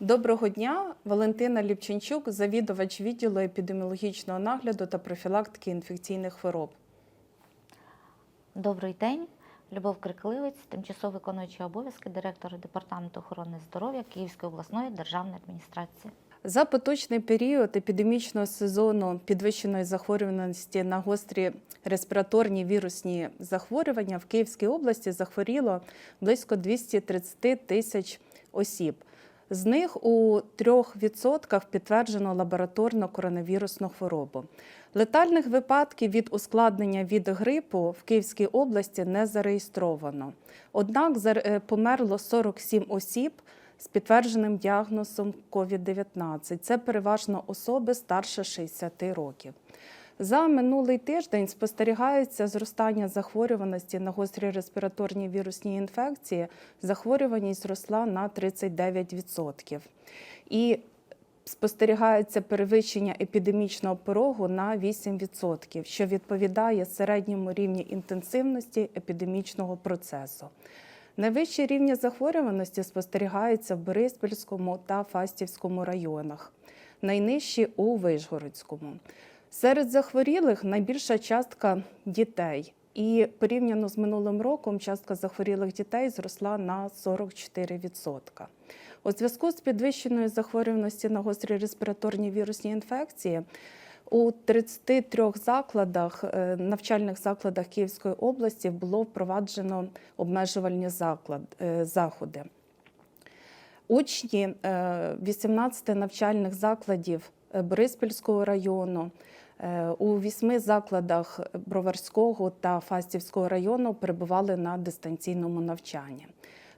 Доброго дня, Валентина Ліпченчук, завідувач відділу епідеміологічного нагляду та профілактики інфекційних хвороб. Добрий день, Любов Крикливець, тимчасово виконуючий обов'язки директора департаменту охорони здоров'я Київської обласної державної адміністрації. За поточний період епідемічного сезону підвищеної захворюваності на гострі респіраторні вірусні захворювання в Київській області захворіло близько 230 тисяч осіб. З них у 3% підтверджено лабораторно коронавірусну хворобу. Летальних випадків від ускладнення від грипу в Київській області не зареєстровано. Однак е, померло 47 осіб з підтвердженим діагнозом COVID-19. Це переважно особи старше 60 років. За минулий тиждень спостерігається зростання захворюваності на гострі респіраторні вірусні інфекції. Захворюваність зросла на 39%. І спостерігається перевищення епідемічного порогу на 8%, що відповідає середньому рівні інтенсивності епідемічного процесу. Найвищі рівні захворюваності спостерігаються в Бориспільському та Фастівському районах, найнижчі у Вишгородському. Серед захворілих найбільша частка дітей. І порівняно з минулим роком частка захворілих дітей зросла на 44%. У зв'язку з підвищеною захворюваності на гострі респіраторні вірусні інфекції у 33 закладах, е, навчальних закладах Київської області було впроваджено обмежувальні заклад, е, заходи. Учні е, 18 навчальних закладів е, Бориспільського району е, у вісьми закладах Броварського та Фастівського району перебували на дистанційному навчанні.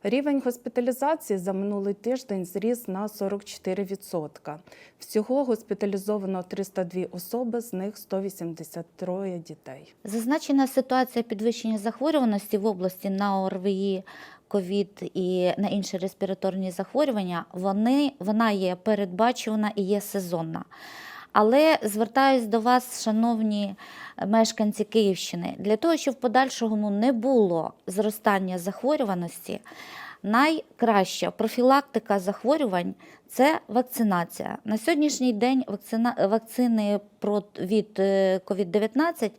Рівень госпіталізації за минулий тиждень зріс на 44%. Всього госпіталізовано 302 особи, з них 183 дітей. Зазначена ситуація підвищення захворюваності в області на ОРВІ, ковід і на інші респіраторні захворювання, вони, вона є передбачувана і є сезонна. Але звертаюсь до вас, шановні мешканці Київщини, для того, щоб в подальшому не було зростання захворюваності, найкраща профілактика захворювань це вакцинація. На сьогоднішній день вакцина, вакцини від е, COVID-19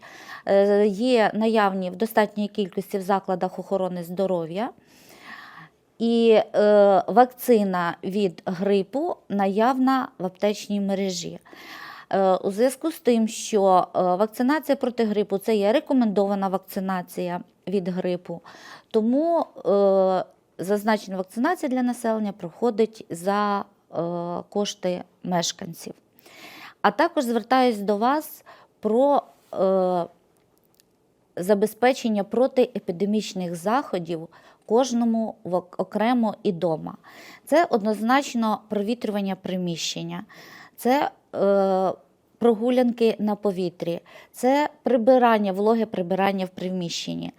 е, є наявні в достатній кількості в закладах охорони здоров'я. І е, вакцина від грипу наявна в аптечній мережі. Е, у зв'язку з тим, що е, вакцинація проти грипу це є рекомендована вакцинація від грипу, тому е, зазначена вакцинація для населення проходить за е, кошти мешканців. А також звертаюсь до вас про е, забезпечення протиепідемічних заходів кожному окремо і дома. Це однозначно провітрювання приміщення, це е, прогулянки на повітрі, це прибирання, вологе прибирання в приміщенні,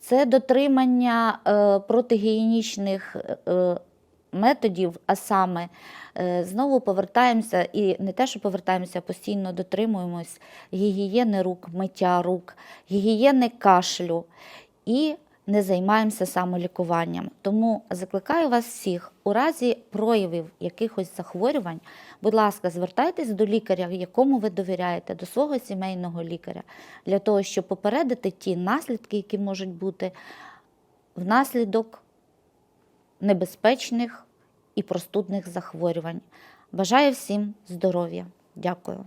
це дотримання е, протигігієнічних е, методів, а саме е, знову повертаємося і не те, що повертаємося, постійно дотримуємось гігієни рук, миття рук, гігієни кашлю і не займаємося самолікуванням. Тому закликаю вас всіх у разі проявів якихось захворювань, будь ласка, звертайтесь до лікаря, якому ви довіряєте, до свого сімейного лікаря, для того, щоб попередити ті наслідки, які можуть бути внаслідок небезпечних і простудних захворювань. Бажаю всім здоров'я. Дякую.